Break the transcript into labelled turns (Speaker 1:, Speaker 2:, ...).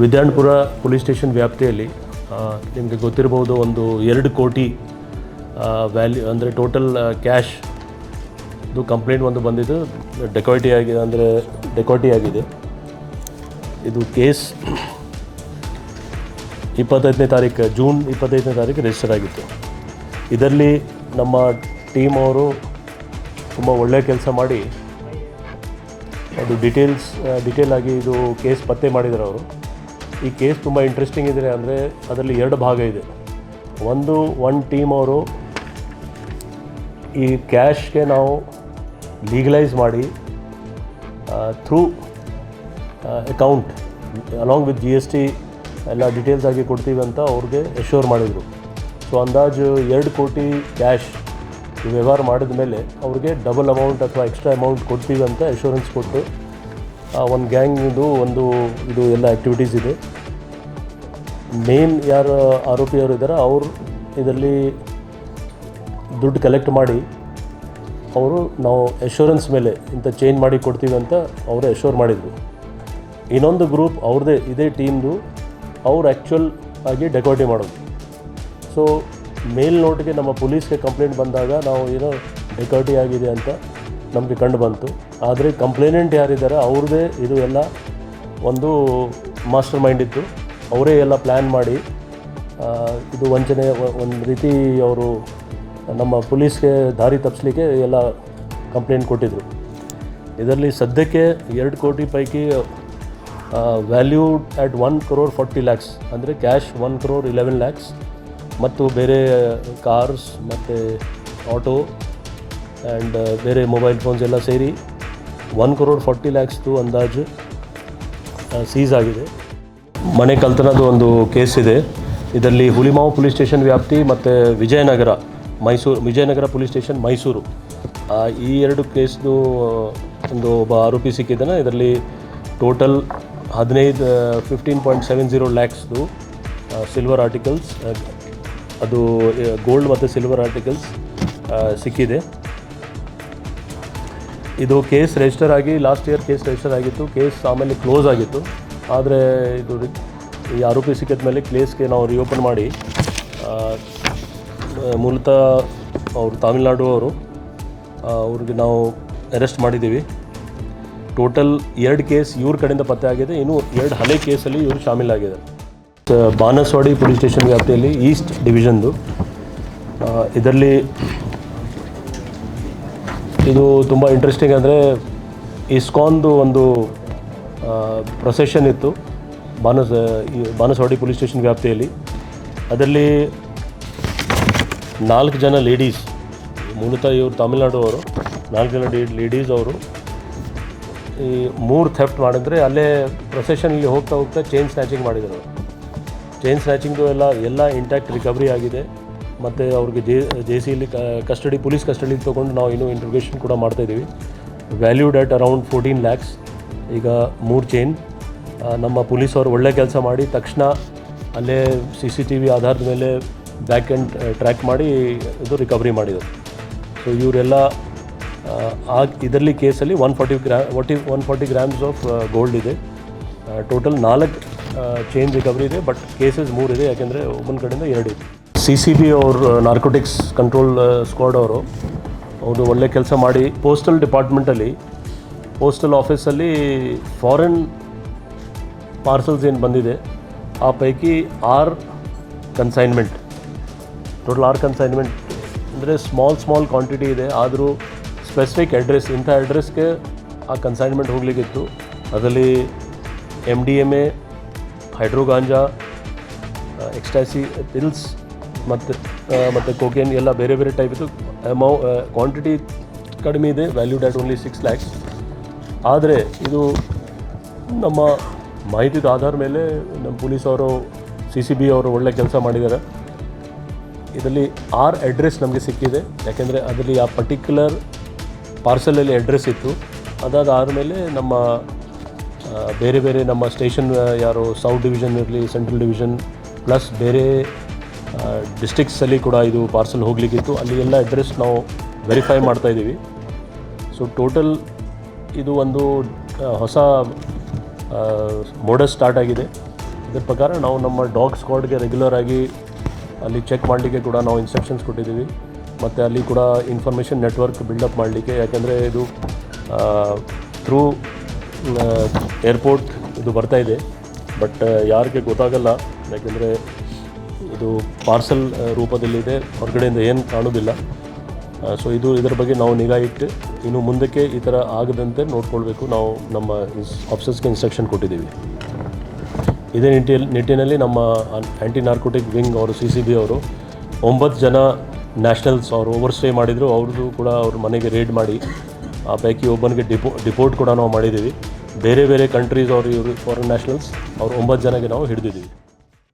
Speaker 1: Vidyaranyapura police station ವ್ಯಾಪ್ತಿಯಲ್ಲಿ ನಿಮಗೆ ಗೊತ್ತಿರಬಹುದು ಒಂದು ಎರಡು ಕೋಟಿ ವ್ಯಾಲ್ಯೂ ಅಂದರೆ ಟೋಟಲ್ ಕ್ಯಾಶ್ ಇದು ಕಂಪ್ಲೇಂಟ್ ಒಂದು ಬಂದಿದ್ದು. ಡೆಕೋಟಿ ಆಗಿದೆ ಅಂದರೆ ಡೆಕೋಟಿ ಆಗಿದೆ. ಇದು ಕೇಸ್ ಇಪ್ಪತ್ತೈದನೇ ತಾರೀಕು ಜೂನ್ ಇಪ್ಪತ್ತೈದನೇ ತಾರೀಕು ರಿಜಿಸ್ಟರ್ ಆಗಿತ್ತು. ಇದರಲ್ಲಿ ನಮ್ಮ ಟೀಮ್ ಅವರು ತುಂಬ ಒಳ್ಳೆಯ ಕೆಲಸ ಮಾಡಿ, ಅದು ಡಿಟೇಲ್ಸ್ ಡಿಟೇಲ್ ಆಗಿ ಇದು ಕೇಸ್ ಪತ್ತೆ ಮಾಡಿದರು ಅವರು. ಈ ಕೇಸ್ ತುಂಬ ಇಂಟ್ರೆಸ್ಟಿಂಗ್ ಇದೆ ಅಂದರೆ ಅದರಲ್ಲಿ ಎರಡು ಭಾಗ ಇದೆ. ಒಂದು ಒನ್ ಟೀಮ್ ಅವರು ಈ ಕ್ಯಾಶ್ಗೆ ನಾವು ಲೀಗಲೈಸ್ ಮಾಡಿ through account along with G S T ಎಲ್ಲ ಡೀಟೇಲ್ಸ್ ಆಗಿ ಕೊಡ್ತೀವಿ ಅಂತ ಅವ್ರಿಗೆ ಎಶ್ಯೂರ್ ಮಾಡಿದರು. ಸೊ ಅಂದಾಜು ಎರಡು ಕೋಟಿ ಕ್ಯಾಶ್ ವ್ಯವಹಾರ ಮಾಡಿದ ಮೇಲೆ ಅವ್ರಿಗೆ ಡಬಲ್ ಅಮೌಂಟ್ ಅಥವಾ ಎಕ್ಸ್ಟ್ರಾ ಅಮೌಂಟ್ ಕೊಡ್ತೀವಿ ಅಂತ ಎಶ್ಯೂರೆನ್ಸ್ ಕೊಟ್ಟು ಒಂದು ಗ್ಯಾಂಗ್ದು ಒಂದು ಇದು ಎಲ್ಲ ಆ್ಯಕ್ಟಿವಿಟೀಸ್ ಇದೆ. ಮೇನ್ ಯಾರು ಆರೋಪಿಯವರು ಇದ್ದಾರೆ ಅವರು ಇದರಲ್ಲಿ ದುಡ್ಡು ಕಲೆಕ್ಟ್ ಮಾಡಿ, ಅವರು ನಾವು ಎಶ್ಯೂರೆನ್ಸ್ ಮೇಲೆ ಇಂಥ ಚೇಂಜ್ ಮಾಡಿ ಕೊಡ್ತೀವಿ ಅಂತ ಅವರು ಎಶ್ಯೂರ್ ಮಾಡಿದರು. ಇನ್ನೊಂದು ಗ್ರೂಪ್ ಅವ್ರದ್ದೇ ಇದೇ ಟೀಮ್ದು ಅವ್ರು ಆ್ಯಕ್ಚುಯಲ್ ಆಗಿ ಡೆಕೋರ್ಟಿ ಮಾಡೋದು. ಸೊ ಮೇಲ್ ನೋಟ್ಗೆ ನಮ್ಮ ಪೊಲೀಸ್ಗೆ ಕಂಪ್ಲೇಂಟ್ ಬಂದಾಗ ನಾವು ಏನೋ ಡೆಕೋರ್ಟಿ ಆಗಿದೆ ಅಂತ ನಮಗೆ ಕಂಡು ಬಂತು. ಆದರೆ ಕಂಪ್ಲೇನೆಂಟ್ ಯಾರಿದ್ದಾರೆ ಅವ್ರದ್ದೇ ಇದು ಎಲ್ಲ ಒಂದು ಮಾಸ್ಟರ್ ಮೈಂಡ್ ಇತ್ತು. ಅವರೇ ಎಲ್ಲ ಪ್ಲ್ಯಾನ್ ಮಾಡಿ ಇದು ವಂಚನೆ ಒಂದು ರೀತಿ ಅವರು ನಮ್ಮ ಪೊಲೀಸ್ಗೆ ದಾರಿ ತಪ್ಪಿಸ್ಲಿಕ್ಕೆ ಎಲ್ಲ ಕಂಪ್ಲೇಂಟ್ ಕೊಟ್ಟಿದ್ದರು ಇದರಲ್ಲಿ ಸದ್ಯಕ್ಕೆ ಎರಡು ಕೋಟಿ ಪೈಕಿ value at one crore forty lakhs, ಅಂದರೆ cash one crore eleven lakhs, ಮತ್ತು ಬೇರೆ ಕಾರ್ಸ್ ಮತ್ತು ಆಟೋ ಆ್ಯಂಡ್ ಬೇರೆ ಮೊಬೈಲ್ ಫೋನ್ಸ್ ಎಲ್ಲ ಸೇರಿ ಒನ್ ಕ್ರೋಡ್ ಫಾರ್ಟಿ ಲ್ಯಾಕ್ಸ್ದು ಅಂದಾಜು ಸೀಸ್ ಆಗಿದೆ. ಮನೆ ಕಲ್ತನದ್ದು ಒಂದು ಕೇಸ್ ಇದೆ. ಇದರಲ್ಲಿ ಹುಲಿಮಾವು ಪೊಲೀಸ್ ಸ್ಟೇಷನ್ ವ್ಯಾಪ್ತಿ ಮತ್ತು ವಿಜಯನಗರ, ಮೈಸೂರು, ವಿಜಯನಗರ ಪೊಲೀಸ್ ಸ್ಟೇಷನ್, ಮೈಸೂರು. ಈ ಎರಡು ಕೇಸ್ದು ಒಂದು ಒಬ್ಬ ಆರೋಪಿ ಸಿಕ್ಕಿದ್ದಾನೆ, ಇದರಲ್ಲಿ ಟೋಟಲ್ ಹದಿನೈದು ಫಿಫ್ಟೀನ್ ಪಾಯಿಂಟ್ ಸೆವೆನ್ ಜೀರೋ ಲ್ಯಾಕ್ಸ್ದು ಸಿಲ್ವರ್ ಆರ್ಟಿಕಲ್ಸ್ ಅದು ಗೋಲ್ಡ್ ಮತ್ತು ಸಿಲ್ವರ್ ಆರ್ಟಿಕಲ್ಸ್ ಸಿಕ್ಕಿದೆ. ಇದು ಕೇಸ್ ರಿಜಿಸ್ಟರ್ ಆಗಿ ಲಾಸ್ಟ್ ಇಯರ್ ಕೇಸ್ ರಿಜಿಸ್ಟರ್ ಆಗಿತ್ತು, ಕೇಸ್ ಆಮೇಲೆ ಕ್ಲೋಸ್ ಆಗಿತ್ತು. ಆದರೆ ಇದು ಈ ಆರೋಪಿ ಸಿಕ್ಕಿದ ಮೇಲೆ ಕೇಸ್ಗೆ ನಾವು ರಿಓಪನ್ ಮಾಡಿ ಮೂಲತಃ ಅವರು ತಮಿಳ್ನಾಡು ಅವರು ಅವ್ರಿಗೆ ನಾವು ಅರೆಸ್ಟ್ ಮಾಡಿದ್ದೀವಿ. ಟೋಟಲ್ ಎರಡು ಕೇಸ್ ಇವ್ರ ಕಡೆಯಿಂದ ಪತ್ತೆ ಆಗಿದೆ, ಇನ್ನು ಎರಡು ಹಳೆ ಕೇಸಲ್ಲಿ ಇವರು ಶಾಮೀಲಾಗಿದೆ ಬಾನಸವಾಡಿ ಪೊಲೀಸ್ ಸ್ಟೇಷನ್ ವ್ಯಾಪ್ತಿಯಲ್ಲಿ ಈಸ್ಟ್ ಡಿವಿಷನ್ದು ಇದರಲ್ಲಿ ಇದು ತುಂಬ ಇಂಟ್ರೆಸ್ಟಿಂಗ್ ಅಂದರೆ ಇಸ್ಕಾನ್ದು ಒಂದು ಪ್ರೊಸೆಷನ್ ಇತ್ತು. ಬಾನಸ ಬಾನಸವಾಡಿ ಪೊಲೀಸ್ ಸ್ಟೇಷನ್ ವ್ಯಾಪ್ತಿಯಲ್ಲಿ. ಅದರಲ್ಲಿ ನಾಲ್ಕು ಜನ ಲೇಡೀಸ್ ಮೂಲತಃ ಇವರು ತಮಿಳ್ನಾಡು ಅವರು, ನಾಲ್ಕು ಜನ ಲೇಡೀಸ್ ಅವರು, ಈ ಮೂರು ಥೆಫ್ಟ್ ಮಾಡಿದ್ರೆ ಅಲ್ಲೇ ಪ್ರೊಸೆಷನಲ್ಲಿ ಹೋಗ್ತಾ ಹೋಗ್ತಾ ಚೈನ್ ಸ್ನ್ಯಾಚಿಂಗ್ ಮಾಡಿದರು. ಚೈನ್ ಸ್ನ್ಯಾಚಿಂಗ್ದು ಎಲ್ಲ ಎಲ್ಲ ಇಂಟ್ಯಾಕ್ಟ್ ರಿಕವರಿ ಆಗಿದೆ. ಮತ್ತು ಅವ್ರಿಗೆ ಜೆ ಜೆ ಸಿಲಿ ಕಸ್ಟಡಿ ಪೊಲೀಸ್ ಕಸ್ಟಡಿ ತೊಗೊಂಡು ನಾವು ಇನ್ನೂ ಇಂಟ್ರೊಗೇಷನ್ ಕೂಡ ಮಾಡ್ತಾಯಿದ್ದೀವಿ valued at around fourteen lakhs ಈಗ ಮೂರು ಚೈನ್ ನಮ್ಮ ಪೊಲೀಸ್ ಅವರು ಒಳ್ಳೆ ಕೆಲಸ ಮಾಡಿ ತಕ್ಷಣ ಅಲ್ಲೇ ಸಿ ಸಿ ಟಿ ವಿ ಆಧಾರದ ಮೇಲೆ ಬ್ಯಾಕ್ ಆ್ಯಂಡ್ ಟ್ರ್ಯಾಕ್ ಮಾಡಿ ಇದು ರಿಕವರಿ ಮಾಡಿದರು. ಸೊ ಇವರೆಲ್ಲ, ಆ ಇದರಲ್ಲಿ ಕೇಸಲ್ಲಿ ಒನ್ ಫಾರ್ಟಿ ಗ್ರಾ OT one forty grams of gold ಇದೆ. ಟೋಟಲ್ ನಾಲ್ಕು ಚೇಂಜ್ ರಿಕವರಿ ಇದೆ ಬಟ್ ಕೇಸಸ್ ಮೂರು ಇದೆ, ಯಾಕೆಂದರೆ ಒಬ್ಬನ ಕಡೆಯಿಂದ ಎರಡು ಇದೆ. ಸಿ ಸಿ ಬಿ ಅವರು ನಾರ್ಕೋಟಿಕ್ಸ್ ಕಂಟ್ರೋಲ್ ಸ್ಕ್ವಾಡ್ ಅವರು ಅವರು ಒಳ್ಳೆ ಕೆಲಸ ಮಾಡಿ ಪೋಸ್ಟಲ್ ಡಿಪಾರ್ಟ್ಮೆಂಟಲ್ಲಿ ಪೋಸ್ಟಲ್ ಆಫೀಸಲ್ಲಿ ಫಾರಿನ್ ಪಾರ್ಸಲ್ಸ್ ಏನು ಬಂದಿದೆ, ಆ ಪೈಕಿ ಆರ್ ಕನ್ಸೈನ್ಮೆಂಟ್ ಟೋಟಲ್ ಆರ್ ಕನ್ಸೈನ್ಮೆಂಟ್ ಅಂದರೆ ಸ್ಮಾಲ್ ಸ್ಮಾಲ್ ಕ್ವಾಂಟಿಟಿ ಇದೆ, ಆದರೂ ಸ್ಪೆಸಿಫಿಕ್ ಅಡ್ರೆಸ್ ಇಂಥ ಅಡ್ರೆಸ್ಗೆ ಆ ಕನ್ಸೈನ್ಮೆಂಟ್ ಹೋಗಲಿಕ್ಕಿತ್ತು. ಅದರಲ್ಲಿ ಎಂ ಡಿ ಎಂ ಎ ಹೈಡ್ರೋಗಾಂಜಾ ಎಕ್ಸ್ಟ್ಯಾಸಿ ಪಿಲ್ಸ್ ಮತ್ತು ಮತ್ತು ಕೋಕೇನ್ ಎಲ್ಲ ಬೇರೆ ಬೇರೆ ಟೈಪ್ ಇದು ಅಮೌ ಕ್ವಾಂಟಿಟಿ ಕಡಿಮೆ ಇದೆ valued at only six lakhs ಆದರೆ ಇದು ನಮ್ಮ ಮಾಹಿತಿದ ಆಧಾರ ಮೇಲೆ ನಮ್ಮ ಪೊಲೀಸ್ ಅವರು ಸಿ ಸಿ ಬಿ ಅವರು ಒಳ್ಳೆ ಕೆಲಸ ಮಾಡಿದ್ದಾರೆ. ಇದರಲ್ಲಿ ಆರ್ ಅಡ್ರೆಸ್ ನಮಗೆ ಸಿಕ್ಕಿದೆ. ಯಾಕೆಂದರೆ ಅದರಲ್ಲಿ ಆ ಪರ್ಟಿಕ್ಯುಲರ್ ಪಾರ್ಸಲಲ್ಲಿ ಅಡ್ರೆಸ್ ಇತ್ತು. ಅದಾದ ಆದಮೇಲೆ ನಮ್ಮ ಬೇರೆ ಬೇರೆ ನಮ್ಮ ಸ್ಟೇಷನ್ ಯಾರು ಸೌತ್ ಡಿವಿಷನ್ ಇರಲಿ ಸೆಂಟ್ರಲ್ ಡಿವಿಷನ್ ಪ್ಲಸ್ ಬೇರೆ ಡಿಸ್ಟಿಕ್ಸಲ್ಲಿ ಕೂಡ ಇದು ಪಾರ್ಸಲ್ ಹೋಗಲಿಕ್ಕಿತ್ತು. ಅಲ್ಲಿ ಎಲ್ಲ ಅಡ್ರೆಸ್ ನಾವು ವೆರಿಫೈ ಮಾಡ್ತಾ ಇದ್ದೀವಿ. ಸೊ ಟೋಟಲ್ ಇದು ಒಂದು ಹೊಸ ಮೋಡಲ್ ಸ್ಟಾರ್ಟ್ ಆಗಿದೆ. ಇದ್ರ ಪ್ರಕಾರ ನಾವು ನಮ್ಮ ಡಾಗ್ ಸ್ಕ್ವಾಡ್ಗೆ ರೆಗ್ಯುಲರ್ ಆಗಿ ಅಲ್ಲಿ ಚೆಕ್ ಮಾಡಲಿಕ್ಕೆ ಕೂಡ ನಾವು ಇನ್ಸ್ಟ್ರಕ್ಷನ್ಸ್ ಕೊಟ್ಟಿದ್ದೀವಿ. ಮತ್ತು ಅಲ್ಲಿ ಕೂಡ ಇನ್ಫಾರ್ಮೇಷನ್ ನೆಟ್ವರ್ಕ್ ಬಿಲ್ಡಪ್ ಮಾಡಲಿಕ್ಕೆ, ಯಾಕೆಂದರೆ ಇದು ಥ್ರೂ ಏರ್ಪೋರ್ಟ್ ಇದು ಬರ್ತಾ ಇದೆ. ಬಟ್ ಯಾರಿಗೆ ಗೊತ್ತಾಗಲ್ಲ. ಯಾಕೆಂದರೆ ಇದು ಪಾರ್ಸಲ್ ರೂಪದಲ್ಲಿದೆ. ಹೊರಗಡೆಯಿಂದ ಏನು ಕಾಣೋದಿಲ್ಲ. ಸೊ ಇದು ಇದರ ಬಗ್ಗೆ ನಾವು ನಿಗಾ ಇಟ್ಟು ಇನ್ನು ಮುಂದಕ್ಕೆ ಈ ಥರ ಆಗದಂತೆ ನೋಡ್ಕೊಳ್ಬೇಕು. ನಾವು ನಮ್ಮ ಆಫೀಸರ್ಸ್ಗೆ ಇನ್ಸ್ಟ್ರಕ್ಷನ್ ಕೊಟ್ಟಿದ್ದೀವಿ. ಇದೇ ನಿಟ್ಟಿನಲ್ಲಿ ನಿಟ್ಟಿನಲ್ಲಿ ನಮ್ಮ ಆ್ಯಂಟಿ ನಾರ್ಕೋಟಿಕ್ ವಿಂಗ್ ಅವರು ಸಿ ಸಿ ಬಿ ಅವರು ಒಂಬತ್ತು ಜನ ನ್ಯಾಷನಲ್ಸ್ ಅವರು ಓವರ್ ಸ್ಟೇ ಮಾಡಿದರು. ಅವ್ರದ್ದು ಕೂಡ ಅವ್ರ ಮನೆಗೆ ರೇಡ್ ಮಾಡಿ, ಆ ಪೈಕಿ ಒಬ್ಬನಿಗೆ ಡಿಪೋ ಡಿಪೋರ್ಟ್ ಕೂಡ ನಾವು ಮಾಡಿದ್ದೀವಿ. ಬೇರೆ ಬೇರೆ ಕಂಟ್ರೀಸ್ ಅವರು ಇವರು ಫಾರಿನ್ ನ್ಯಾಷನಲ್ಸ್ ಅವ್ರು ಒಂಬತ್ತು ಜನಕ್ಕೆ ನಾವು ಹಿಡಿದಿದ್ದೀವಿ.